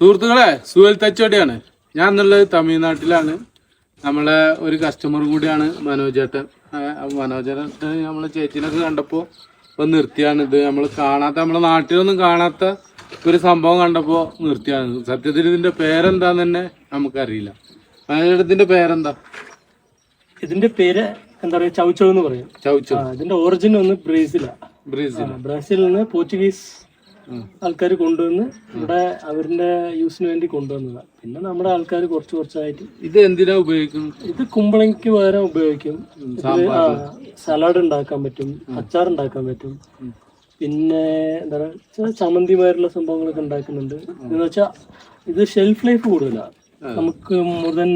സുഹൃത്തുക്കളെ സുഹൽ തച്ചോടിയാണ്. ഞാൻ എന്നുള്ളത് തമിഴ്നാട്ടിലാണ്. നമ്മളെ ഒരു കസ്റ്റമർ കൂടിയാണ് മനോജേട്ടൻ മനോജേട്ടൻ നമ്മളെ ചേച്ചിനൊക്കെ കണ്ടപ്പോൾ ഇപ്പൊ നിർത്തിയാണ്. ഇത് നമ്മൾ കാണാത്ത നമ്മളെ നാട്ടിലൊന്നും കാണാത്ത ഒരു സംഭവം കണ്ടപ്പോൾ നിർത്തിയാണ്. സത്യത്തിൽ ഇതിന്റെ പേരെന്താന്ന് തന്നെ നമുക്കറിയില്ല. മനോജേട്ടത്തിന്റെ പേരെന്താ? ഇതിന്റെ പേര് എന്താ പറയാ? ചൗച്ചോ എന്ന് പറയും. ചൗച്ചോ. ഇതിന്റെ ഒറിജിൻ ഒന്ന് ബ്രസീലാ. ബ്രസീൽ ബ്രസീലിൽ നിന്ന് പോർച്ചുഗീസ്. ആൾക്കാർ കൊണ്ടുവന്ന് ഇവിടെ അവരുടെ യൂസിന് വേണ്ടി കൊണ്ടുവന്നതാണ് പിന്നെ നമ്മുടെ ആൾക്കാർ കുറച്ച് കുറച്ചായിട്ട് ഇത് എന്തിനാ ഉപയോഗിക്കും ഇത് കുമ്പളങ്ങയ്ക്ക് പകരം ഉപയോഗിക്കും. സലാഡ് ഉണ്ടാക്കാൻ പറ്റും അച്ചാർ ഉണ്ടാക്കാൻ പറ്റും. പിന്നെ എന്താ പറയുക ചമ്മന്തിമാരുള്ള സംഭവങ്ങളൊക്കെ ഉണ്ടാക്കുന്നുണ്ട്. എന്ന് വെച്ചാൽ ഇത് ഷെൽഫ് ലൈഫ് കൂടുതലാണ് നമുക്ക് മോർ ദൻ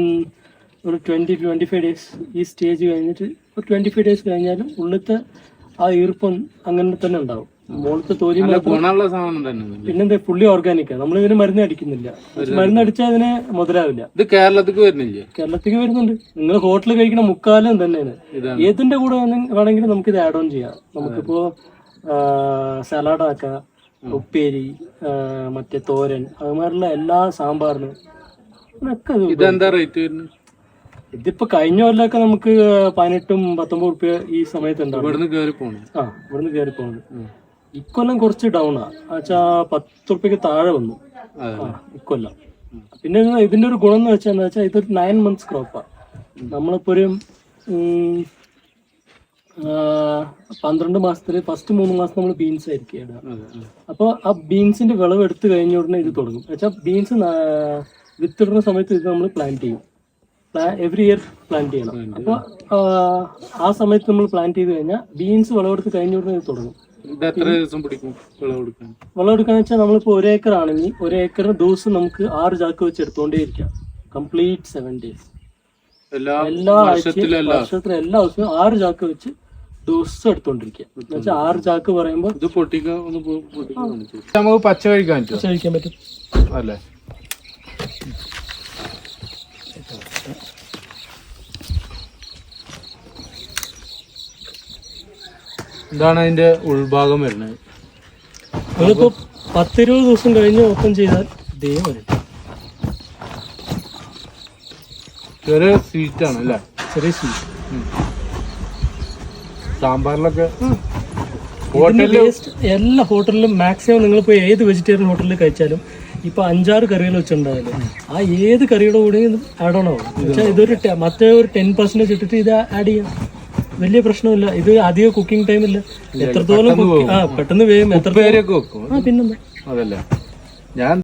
ഒരു ട്വന്റി ട്വന്റി ഫൈവ് ഡേയ്സ് ഈ സ്റ്റേജ് കഴിഞ്ഞിട്ട് ഒരു ട്വന്റി ഫൈവ് ഡേയ്സ് കഴിഞ്ഞാലും ഉള്ളിലത്തെ ആ ഈർപ്പം അങ്ങനെ തന്നെ ഉണ്ടാവും. മുകളിലത്തെ തോലി ഗുണമുള്ള സാധനം തന്നെ. പിന്നെന്താ ഫുള്ളി ഓർഗാനിക്കാണ് നമ്മൾ ഇതിന് മരുന്ന് അടിക്കുന്നില്ല. മരുന്ന് അടിച്ചാൽ അതിന് മുതലാവില്ല. ഇത് കേരളത്തിക്ക് വരുന്നില്ല? കേരളത്തിക്ക് വരുന്നുണ്ട്. നിങ്ങൾ ഹോട്ടലിൽ കഴിക്കുന്ന മുക്കാലും തന്നെയാണ് ഏതിന്റെ കൂടെ വേണ- വേണമെങ്കിലും നമുക്ക് ഇത് ആഡ് ഓൺ ചെയ്യാം. നമുക്കിപ്പോ സലാഡ് ആക്കാം ഉപ്പേരി മറ്റേ തോരൻ അതുമാതിരിയുള്ള എല്ലാ സാമ്പാറിനും ഇതെന്താ റേറ്റ് വരുന്നത്? ഇതിപ്പോ കഴിഞ്ഞ കൊല്ലമൊക്കെ നമുക്ക് പതിനെട്ടും പത്തൊമ്പത് റുപ്യ ഈ സമയത്ത് ഉണ്ടാവും ഇവിടുന്ന് കയറി പോകണം ആ ഇവിടുന്ന് കയറി പോകുന്നത് ഇക്കൊല്ലം കുറച്ച് ഡൗൺ ആ. വെച്ചാ പത്ത് റുപ്യക്ക് താഴെ വന്നു. ഇക്കൊല്ലം. പിന്നെ ഇതിന്റെ ഒരു ഗുണം എന്ന് വെച്ചാൽ എന്താ വെച്ചാൽ ഇതൊരു നയൻ മന്ത്സ് ക്രോപ്പാ നമ്മളിപ്പോ ഒരു പന്ത്രണ്ട് മാസത്തിൽ ഫസ്റ്റ് മൂന്ന് മാസം നമ്മൾ ബീൻസ് ആയിരിക്കും ഇടുക. അപ്പോൾ ആ ബീൻസിന്റെ വിളവ് എടുത്തു കഴിഞ്ഞ ഉടനെ ഇത് തുടങ്ങും. വെച്ചാൽ ബീൻസ് വിത്തിടുന്ന സമയത്ത് ഇത് നമ്മൾ പ്ലാന്റ് ചെയ്യും. എവറി ഇയർ പ്ലാന്റ് ചെയ്യണം. അപ്പോൾ ആ സമയത്ത് നമ്മൾ പ്ലാന്റ് ചെയ്ത് കഴിഞ്ഞാൽ ബീൻസ് വിളവെടുത്ത് കഴിഞ്ഞ ഉടനെ ഇത് തുടങ്ങും. എത്ര ദിവസം പിടിക്കും വിളവെടുക്കാൻ വിളവെടുക്കാന്ന് വെച്ചാൽ നമ്മളിപ്പോൾ ഒരു ഏക്കർ ആണെങ്കിൽ ഒരു ഏക്കറിന് ദിവസം നമുക്ക് ആറ് ചാക്ക് വെച്ച് എടുത്തുകൊണ്ടേ ഇരിക്കാം. കംപ്ലീറ്റ് സെവൻ ഡേയ്സ് എല്ലാ വർഷത്തിലും എല്ലാ ദിവസവും ആറ് ചാക്ക് വെച്ച് ദിവസം എടുത്തോണ്ടിരിക്കുക എന്ന് വെച്ചാൽ ആറ് ചാക്ക് പറയുമ്പോൾ ഇത് പൊട്ടിക്കാൻ ഒന്ന് പൊ- പൊട്ടിക്കാൻ കാണിച്ചു. നമുക്ക് പച്ച കഴിക്കാൻ പറ്റും. അല്ലേ? ഇതാണ് അതിന്റെ ഉൾഭാഗം വരുന്നത്. നമ്മളിപ്പോ പത്തിരുപത് ദിവസം കഴിഞ്ഞ് ഓപ്പൺ ചെയ്താൽ ഇതേ വരും ചെറിയ സ്വീറ്റ് ആണ് അല്ലേ? ചെറിയ സ്വീറ്റ്. സാമ്പാറിലൊക്കെ എല്ലാ ഹോട്ടലിലും മാക്സിമം നിങ്ങൾ പോയി ഏത് വെജിറ്റേറിയൻ ഹോട്ടലിൽ കഴിച്ചാലും ഇപ്പൊ അഞ്ചാറ് കറികൾ വെച്ചിട്ടുണ്ടാവില്ലേ? ആ ഏത് കറിയുടെ കൂടെയും ആഡ് ഓൺ ആവും. ഇതൊരു മറ്റേ ഒരു ടെൻ പെർസെന്റേജ് ഇട്ടിട്ട് ഇത് ആഡ് ചെയ്യാം. വലിയ പ്രശ്നമില്ല. ഇത് അധികം കുക്കിംഗ് ടൈം ഇല്ല. എത്രത്തോളം ആ പെട്ടെന്ന് വേഗം എത്ര പേരൊക്കെ വെക്കും. പിന്നെന്താ? അതല്ലേ. ഞാൻ